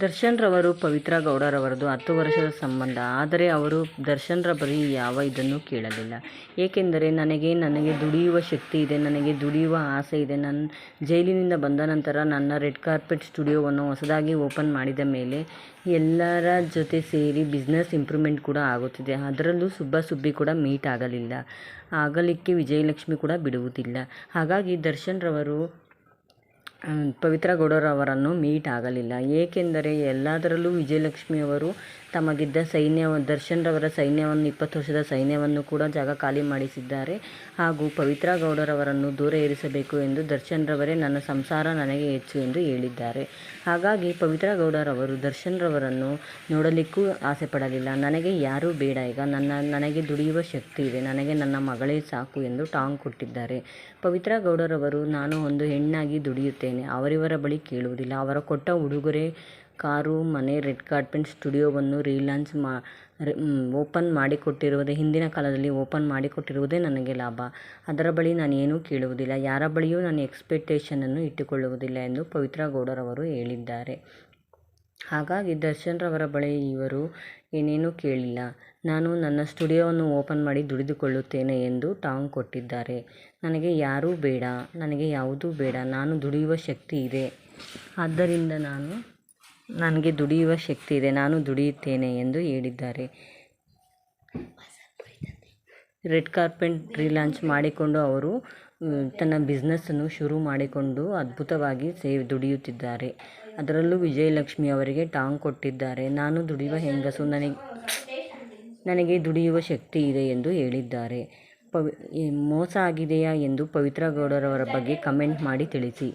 ದರ್ಶನ್ ರವರು ಪವಿತ್ರ ಗೌಡರವರದು ಹತ್ತು ವರ್ಷದ ಸಂಬಂಧ. ಆದರೆ ಅವರು ದರ್ಶನ್ರ ಬರಿ ಯಾವ ಇದನ್ನು ಕೇಳಲಿಲ್ಲ. ಏಕೆಂದರೆ ನನಗೆ ನನಗೆ ದುಡಿಯುವ ಶಕ್ತಿ ಇದೆ, ನನಗೆ ದುಡಿಯುವ ಆಸೆ ಇದೆ. ನನ್ನ ಜೈಲಿನಿಂದ ಬಂದ ನಂತರ ನನ್ನ ರೆಡ್ ಕಾರ್ಪೆಟ್ ಸ್ಟುಡಿಯೋವನ್ನು ಹೊಸದಾಗಿ ಓಪನ್ ಮಾಡಿದ ಮೇಲೆ ಎಲ್ಲರ ಜೊತೆ ಸೇರಿ ಬಿಸ್ನೆಸ್ ಇಂಪ್ರೂವ್ಮೆಂಟ್ ಕೂಡ ಆಗುತ್ತಿದೆ. ಅದರಲ್ಲೂ ಸುಬ್ಬ ಸುಬ್ಬಿ ಕೂಡ ಮೀಟ್ ಆಗಲಿಲ್ಲ. ಆಗಲಿಕ್ಕೆ ವಿಜಯಲಕ್ಷ್ಮಿ ಕೂಡ ಬಿಡುವುದಿಲ್ಲ. ಹಾಗಾಗಿ ದರ್ಶನ್ ರವರು ಪವಿತ್ರ ಗೌಡರವರನ್ನು ಮೀಟ್ ಆಗಲಿಲ್ಲ. ಏಕೆಂದರೆ ಎಲ್ಲದರಲ್ಲೂ ವಿಜಯಲಕ್ಷ್ಮಿಯವರು ತಮಗಿದ್ದ ಸೈನ್ಯ ದರ್ಶನ್ರವರ ಸೈನ್ಯವನ್ನು, ಇಪ್ಪತ್ತು ವರ್ಷದ ಸೈನ್ಯವನ್ನು ಕೂಡ ಜಾಗ ಖಾಲಿ ಮಾಡಿಸಿದ್ದಾರೆ. ಹಾಗೂ ಪವಿತ್ರ ಗೌಡರವರನ್ನು ದೂರ ಇರಿಸಬೇಕು ಎಂದು ದರ್ಶನ್ರವರೇ ನನ್ನ ಸಂಸಾರ ನನಗೆ ಹೆಚ್ಚು ಎಂದು ಹೇಳಿದ್ದಾರೆ. ಹಾಗಾಗಿ ಪವಿತ್ರ ಗೌಡರವರು ದರ್ಶನ್ರವರನ್ನು ನೋಡಲಿಕ್ಕೂ ಆಸೆ ಪಡಲಿಲ್ಲ ನನಗೆ ಯಾರೂ ಬೇಡ. ಈಗ ನನ್ನ, ನನಗೆ ದುಡಿಯುವ ಶಕ್ತಿ ಇದೆ. ನನಗೆ ನನ್ನ ಮಗಳೇ ಸಾಕು ಎಂದು ಟಾಂಗ್ ಕೊಟ್ಟಿದ್ದಾರೆ. ಪವಿತ್ರ ಗೌಡರವರು, ನಾನು ಒಂದು ಹೆಣ್ಣಾಗಿ ದುಡಿಯುತ್ತೇನೆ. ಅವರಿವರ ಬಳಿ ಕೇಳುವುದಿಲ್ಲ. ಅವರ ಕೊಟ್ಟ ಉಡುಗೊರೆ ಕಾರು, ಮನೆ, ರೆಡ್ ಕಾರ್ಪೆಟ್ ಸ್ಟುಡಿಯೋವನ್ನು ರೀಲಾಂಚ್ ಮಾ ಓಪನ್ ಮಾಡಿಕೊಟ್ಟಿರುವುದೇ ಹಿಂದಿನ ಕಾಲದಲ್ಲಿ ಓಪನ್ ಮಾಡಿಕೊಟ್ಟಿರುವುದೇ ನನಗೆ ಲಾಭ. ಅದರ ಬಳಿ ನಾನು ಏನೂ ಕೇಳುವುದಿಲ್ಲ. ಯಾರ ಬಳಿಯೂ ನಾನು ಎಕ್ಸ್ಪೆಕ್ಟೇಷನನ್ನು ಇಟ್ಟುಕೊಳ್ಳುವುದಿಲ್ಲ ಎಂದು ಪವಿತ್ರ ಗೌಡರವರು ಹೇಳಿದ್ದಾರೆ. ಹಾಗಾಗಿ ದರ್ಶನ್ರವರ ಬಳಿ ಇವರು ಏನೇನೂ ಕೇಳಿಲ್ಲ. ನಾನು ನನ್ನ ಸ್ಟುಡಿಯೋವನ್ನು ಓಪನ್ ಮಾಡಿ ದುಡಿದುಕೊಳ್ಳುತ್ತೇನೆ ಎಂದು ಟಾಂಗ್ ಕೊಟ್ಟಿದ್ದಾರೆ. ನನಗೆ ಯಾರೂ ಬೇಡ. ನನಗೆ ಯಾವುದೂ ಬೇಡ. ನಾನು ದುಡಿಯುವ ಶಕ್ತಿ ಇದೆ. ಆದ್ದರಿಂದ ನಾನು ನನಗೆ ದುಡಿಯುವ ಶಕ್ತಿ ಇದೆ, ನಾನು ದುಡಿಯುತ್ತೇನೆ ಎಂದು ಹೇಳಿದ್ದಾರೆ. ರೆಡ್ ಕಾರ್ಪೆಟ್ ರೀಲಾಂಚ್ ಮಾಡಿಕೊಂಡು ಅವರು ತನ್ನ ಬಿಸ್ನೆಸ್ಸನ್ನು ಶುರು ಮಾಡಿಕೊಂಡು ಅದ್ಭುತವಾಗಿ ಸೇ ದುಡಿಯುತ್ತಿದ್ದಾರೆ. ಅದರಲ್ಲೂ ವಿಜಯಲಕ್ಷ್ಮಿ ಅವರಿಗೆ ಟಾಂಗ್ ಕೊಟ್ಟಿದ್ದಾರೆ. ನಾನು ದುಡಿಯುವ ಹೆಂಗಸು ನನಗೆ ನನಗೆ ದುಡಿಯುವ ಶಕ್ತಿ ಇದೆ ಎಂದು ಹೇಳಿದ್ದಾರೆ. ಪವಿ ಮೋಸ ಆಗಿದೆಯಾ ಎಂದು ಪವಿತ್ರ ಗೌಡರವರ ಬಗ್ಗೆ ಕಮೆಂಟ್ ಮಾಡಿ ತಿಳಿಸಿ.